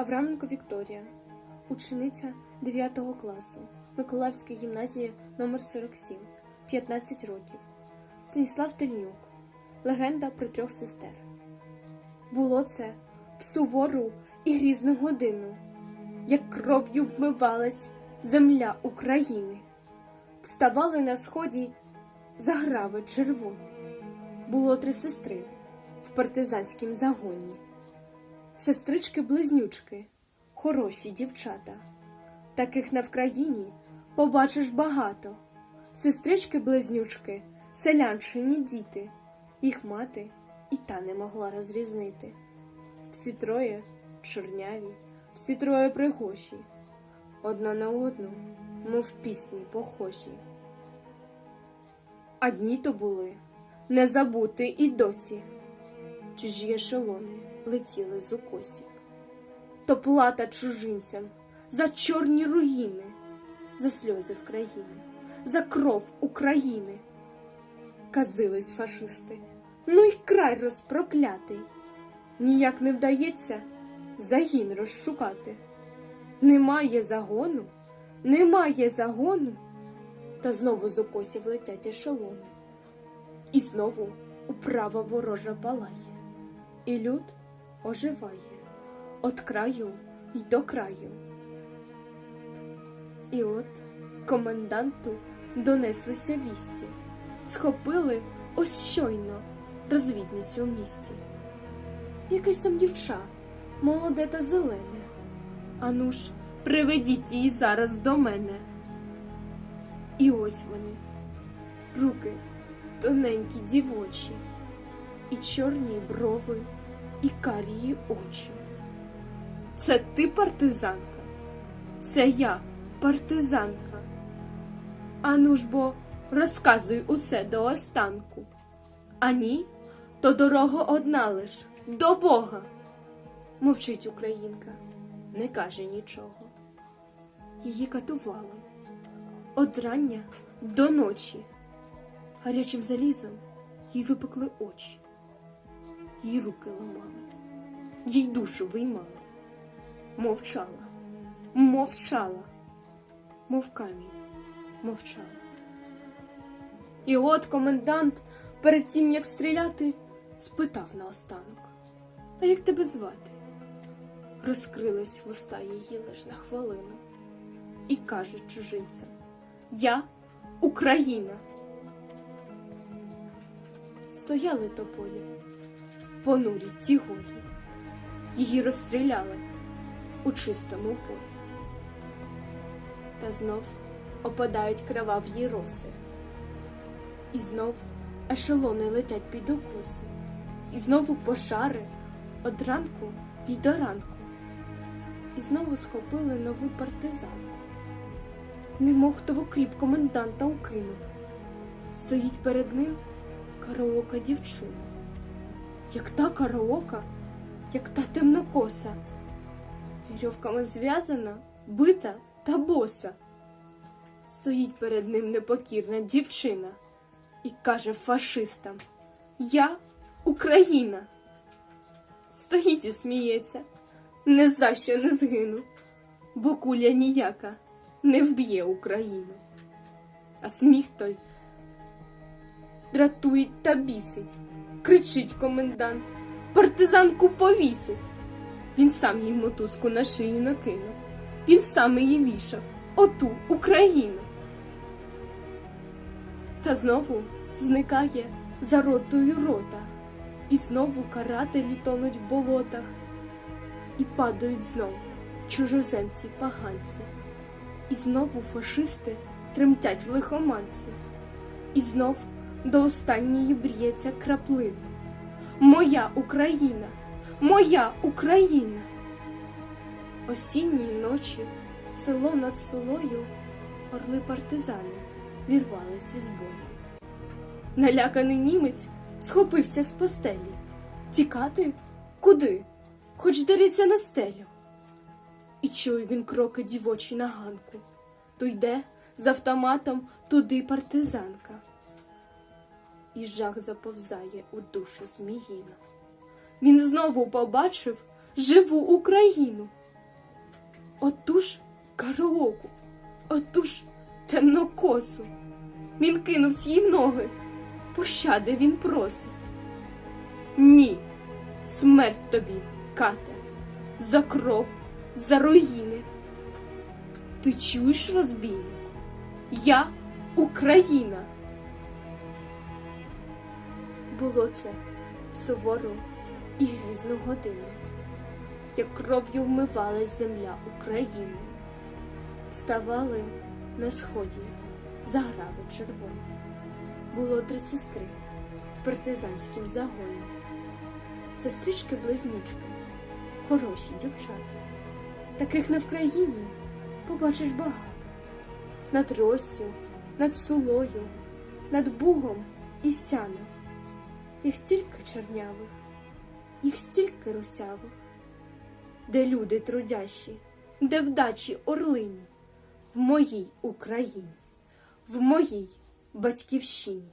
Авраменко Вікторія, учениця 9 класу Миколаївської гімназії номер 47, 15 років. Станіслав Тельнюк. Легенда про трьох сестер. Було це в сувору і грізну годину, як кров'ю вмивалась земля України. Вставали на сході заграви червоні. Було три сестри в партизанськім загоні. Сестрички-близнючки, хороші дівчата. Таких на Вкраїні побачиш багато. Сестрички-близнючки, селянчині діти, їх мати і та не могла розрізнити. Всі троє чорняві, всі троє пригожі, одна на одну, мов пісні похожі. А дні то були не забути і досі. Чужі ешелони летіли з укосів. То плата чужинцям за чорні руїни, за сльози в країни, за кров України. Казились фашисти, ну й край розпроклятий. Ніяк не вдається загін розшукати. Немає загону, немає загону, та знову з укосів летять ешелони. І знову управа ворожа палає, і люд оживає от краю й до краю. І от коменданту донеслися вісті, схопили ось щойно розвідницю в місті. Якесь там дівча, молоде та зелене. Ану ж, приведіть її зараз до мене. І ось вони, руки тоненькі дівочі, і чорні брови, і карії очі. Це ти партизанка? Це я, партизанка. Ану ж бо розказуй усе до останку. А ні, то дорога одна лиш до Бога. Мовчить українка, не каже нічого. Її катували од рання до ночі. Гарячим залізом їй випекли очі, їй руки ламали, їй душу виймали. Мовчала, мовчала, мов камінь, мовчала. І от комендант, перед тим як стріляти, спитав наостанок: А як тебе звати? Розкрились вуста її лиш на хвилину, і каже чужинцям: Я Україна. Стояли тополі, понурі ті голі, її розстріляли у чистому полі. Та знов опадають кроваві роси, і знов ешелони летять під укоси, і знову пожари од ранку й до ранку, і знову схопили нову партизанку. Немов хто в окріп коменданта укинув, стоїть перед ним караока дівчина, як та караока, як та темнокоса вірьовками зв'язана, бита та боса. Стоїть перед ним непокірна дівчина і каже фашистам: Я Україна. Стоїть і сміється, не за що не згину, бо куля ніяка не вб'є Україну. А сміх той дратує та бісить, кричить комендант, партизанку повісить. Він сам їй мотузку на шию накинув. Він сам її вішав оту Україну. Та знову зникає за ротою рота, і знову карателі тонуть в болотах, і падають знов чужоземці поганці, і знову фашисти тремтять в лихоманці, і знов до останньої бріється краплина. Моя Україна! Моя Україна. Осінньої ночі село над солою орли партизани вірвалися з бою. Наляканий німець схопився з постелі. Тікати? Куди? Хоч дариться на стелю. І чує він кроки дівочі на ганку. То йде з автоматом туди партизанка. І жах заповзає у душу зміїна. Він знову побачив живу Україну, отуж караоку, отуж темнокосу. Він кинувся їй ноги. Пощади він просить. Ні, смерть тобі, кате, за кров, за руїни. Ти чуєш, розбійник? Я Україна. Було це сувору і грізну годину, як кров'ю вмивалась земля України. Вставали на сході заграви червоні. Було три сестри в партизанськім загоні. Сестрички близнючки, хороші дівчата. Таких не в країні побачиш багато. Над Россю, над Сулою, над Бугом і Сяном. Їх стільки чорнявих, їх стільки русявих, де люди трудящі, де вдачі орлині, в моїй Україні, в моїй батьківщині.